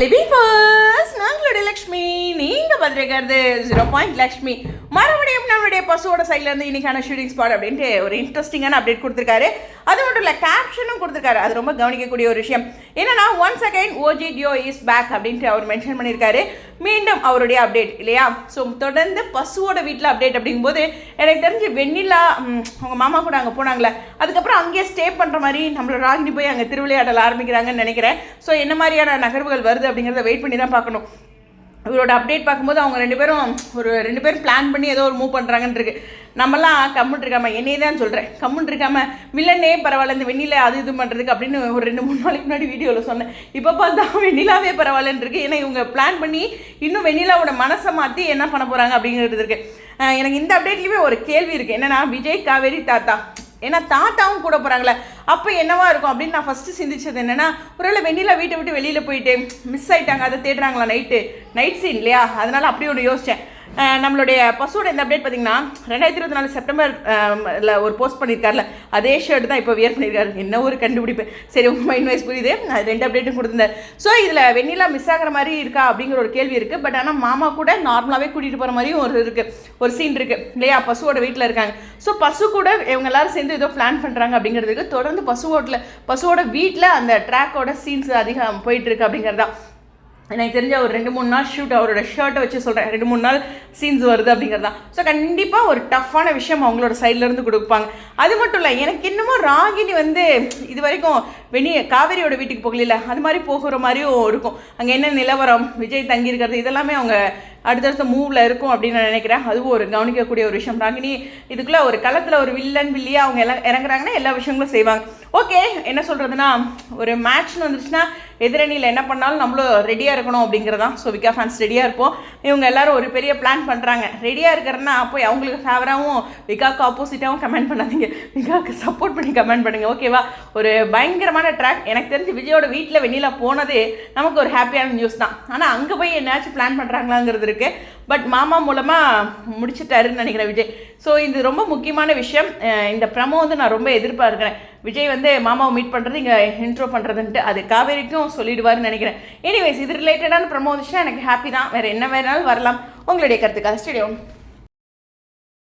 Happy first! உங்களுடைய லக்ஷ்மி நீங்கள் பதிலிருக்கிறது zero point Lakshmi. மறுபடியும் நம்மளுடைய பசுவோட சைட்ல இருந்து இன்னைக்கான ஷூட்டிங் ஸ்பாட் அப்படின்ட்டு ஒரு இன்ட்ரெஸ்டிங்கான அப்டேட் கொடுத்துருக்காரு. அது மட்டும் இல்லை கேப்ஷனும் கொடுத்துருக்காரு. அது ரொம்ப கவனிக்கக்கூடிய ஒரு விஷயம். என்னன்னா once again OG duo is back அப்படின்ட்டு அவர் மென்ஷன் பண்ணியிருக்காரு. மீண்டும் அவருடைய அப்டேட் இல்லையா? ஸோ தொடர்ந்து பசுவோட வீட்டில் அப்டேட் அப்படிங்கும்போது எனக்கு தெரிஞ்சு வெண்ணிலா அவங்க மாமா கூட அங்கே போனாங்களே அதுக்கப்புறம் அங்கேயே ஸ்டே பண்ணுற மாதிரி நம்மளோட ராகினி போய் அங்கே திருவிளையாடல் ஆரம்பிக்கிறாங்கன்னு நினைக்கிறேன். ஸோ என்ன மாதிரியான நகர்வுகள் வருது அப்படிங்கிறத வெயிட் பண்ணி தான் பார்க்கணும். இவரோட அப்டேட் பார்க்கும்போது அவங்க ரெண்டு பேரும் ஒரு ரெண்டு பேரும் பிளான் பண்ணி ஏதோ ஒரு மூவ் பண்ணுறாங்கன்னு இருக்கு. நம்மலாம் கம்முன் இருக்காம என்னையே தான் சொல்கிறேன் கம்முன் இருக்காம வில்லனே பரவாயில்ல இந்த வெண்ணில அது இது பண்ணுறதுக்கு அப்படின்னு ஒரு ரெண்டு மூணு நாளைக்கு முன்னாடி வீடியோவில் சொன்னேன். இப்போ பார்த்தா வெண்ணிலாவே பரவாயில்லன்னு இருக்கு. ஏன்னா இவங்க பிளான் பண்ணி இன்னும் வெண்ணிலாவோட மனசை மாற்றி என்ன பண்ண போகிறாங்க அப்படிங்கிறது இருக்கு. எனக்கு இந்த அப்டேட்லேயுமே ஒரு கேள்வி இருக்குது என்னென்னா விஜய் காவேரி தாத்தா. ஏன்னா தாத்தாவும் கூட போகிறாங்களே அப்போ என்னவா இருக்கும் அப்படின்னு நான் ஃபஸ்ட்டு சிந்திச்சது என்னென்னா ஒருவேளை வெண்ணிலா வீட்டை விட்டு வெளியில் போயிட்டு மிஸ் ஆகிட்டாங்க அதை தேடுறாங்களா நைட்டு நைட் சீன் இல்லையா? அதனால் அப்படி ஒன்று யோசித்தேன் நம்மளுடைய பசுவோட இந்த அப்டேட் பார்த்தீங்கன்னா ரெண்டாயிரத்தி இருபத்தி நாலு செப்டம்பர் ஒரு போஸ்ட் பண்ணியிருக்காருல அதே ஷர்ட் தான் இப்போ வியர் பண்ணியிருக்காரு. என்ன ஒரு கண்டுபிடிப்பு. சரி உங்கள் மைண்ட் வைஸ் புரியுது. அது ரெண்டு அப்டேட்டும் கொடுத்துருந்தார். ஸோ இதில் வெண்ணிலா மிஸ் ஆகிற மாதிரி இருக்கா அப்படிங்கிற ஒரு கேள்வி இருக்குது பட் ஆனால் மாமா கூட நார்மலாகவே கூட்டிகிட்டு போகிற மாதிரியும் ஒரு இருக்குது ஒரு சீன் இருக்குது இல்லையா? பசுவோட வீட்டில் இருக்காங்க. ஸோ பசு கூட இவங்க எல்லாரும் சேர்ந்து ஏதோ பிளான் பண்ணுறாங்க அப்படிங்கிறதுக்கு தொடர்ந்து பசுவோட்டில் பசுவோட வீட்டில் அந்த ட்ராக்கோட சீன்ஸ் அதிகம் போயிட்டுருக்கு அப்படிங்கிறது தான் எனக்கு தெரிஞ்ச ஒரு ரெண்டு மூணு நாள் ஷூட் அவரோட ஷர்ட்டை வச்சு சொல்கிறேன் ரெண்டு மூணு நாள் சீன்ஸ் வருது அப்படிங்கிறது தான். ஸோ கண்டிப்பாக ஒரு டஃப்பான விஷயம் அவங்களோட சைட்லேருந்து இருந்து கொடுப்பாங்க. அது மட்டும் இல்லை எனக்கு இன்னமும் ராகினி வந்து இது வரைக்கும் வெளியே காவேரியோட வீட்டுக்கு போகல அது மாதிரி போகிற மாதிரியும் இருக்கும். அங்கே என்ன நிலவரம்? விஜய் தங்கியிருக்கிறது இதெல்லாமே அவங்க அடுத்தடுத்த மூவில் இருக்கும் அப்படின்னு நான் நினைக்கிறேன். அதுவும் ஒரு கவனிக்கக்கூடிய ஒரு விஷயம். ராகினி இதுக்குள்ளே ஒரு களத்தில் ஒரு வில்லன் வில்லியாக அவங்க எல்லாம் இறங்குறாங்கன்னா எல்லா விஷயங்களும் செய்வாங்க. ஓகே என்ன சொல்கிறதுனா ஒரு மேட்ச்னு வந்துருச்சுன்னா எதிரணியில் என்ன பண்ணாலும் நம்மளும் ரெடியாக இருக்கணும் அப்படிங்கிறதான் ஸோ விகா ஃபேன்ஸ் ரெடியாக இருப்போம். இவங்க எல்லாரும் ஒரு பெரிய பிளான் பண்ணுறாங்க ரெடியாக இருக்கிறன்னா போய் அவங்களுக்கு ஃபேவராகவும் விகாவுக்கு ஆப்போசிட்டாகவும் கமெண்ட் பண்ணாதீங்க. விகாவுக்கு சப்போர்ட் பண்ணி கமெண்ட் பண்ணுங்க. ஓகேவா ஒரு பயங்கரமாக பயங்கரமான ட்ராக் எனக்கு தெரிஞ்சு விஜயோட வீட்டில் வெளியில் போனதே நமக்கு ஒரு ஹாப்பியான நியூஸ் தான். ஆனால் அங்கே போய் என்னாச்சும் பிளான் பண்ணுறாங்களாங்கிறது இருக்குது பட் மாமா மூலமாக முடிச்சிட்டாருன்னு நினைக்கிறேன் விஜய். ஸோ இது ரொம்ப முக்கியமான விஷயம். இந்த ப்ரமோ வந்து நான் ரொம்ப எதிர்பார்க்குறேன். விஜய் வந்து மாமாவை மீட் பண்ணுறது இங்கே இன்ட்ரோ பண்ணுறதுன்ட்டு அது காவேரிக்கும் சொல்லிடுவாருன்னு நினைக்கிறேன். எனிவேஸ் இது ரிலேட்டடான ப்ரமோ வந்துச்சுன்னா எனக்கு ஹாப்பி தான். வேறு என்ன வேணாலும் வரலாம். உங்களுடைய கருத்துக்காக ஸ்டேடியம்